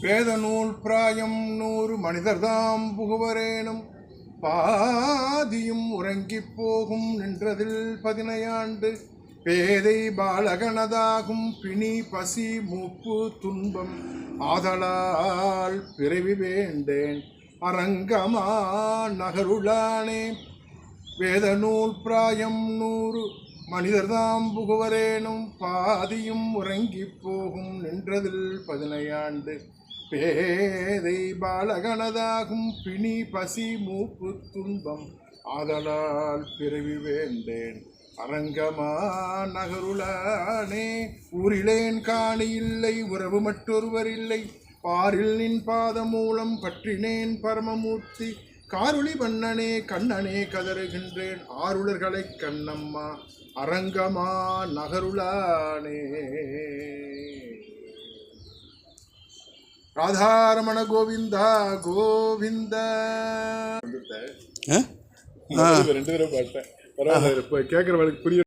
வேத நூல் பிராயம் நூறு மனிதர்தாம் புகுவரேனும் பாதியும் உறங்கிப் போகும் நின்றதில் பதினையாண்டு பேதை பாலகனதாகும் பிணி பசி மூப்பு துன்பம் ஆதலால் பிறவி வேண்டேன் அரங்கமா நகருளானே. வேத நூல் பிராயம் நூறு மனிதர்தாம் புகுவரேனும் பாதியும் உறங்கிப் போகும் நின்றதில் பதினையாண்டு பேதை பாலகனதாகும் பிணி பசி மூப்பு துன்பம். ஆதலால் பிறவி வேண்டேன் அரங்கமா நகருளானே ஊரிலேன் காணி இல்லை உறவு மற்றொருவர் இல்லை. பாரில் நின் பாத மூலம் பற்றினேன் பரமமூர்த்தி. காருளி வண்ணனே கண்ணனே கதறுகின்றேன். ஆருளர்களை கண்ணம்மா அரங்கமா நகருளானே. ராதாரமண கோவிந்தா கோவிந்தா. ஆ? ரெண்டு தடவை பாட்டேன். பரவாயில்ல இப்போ புரிய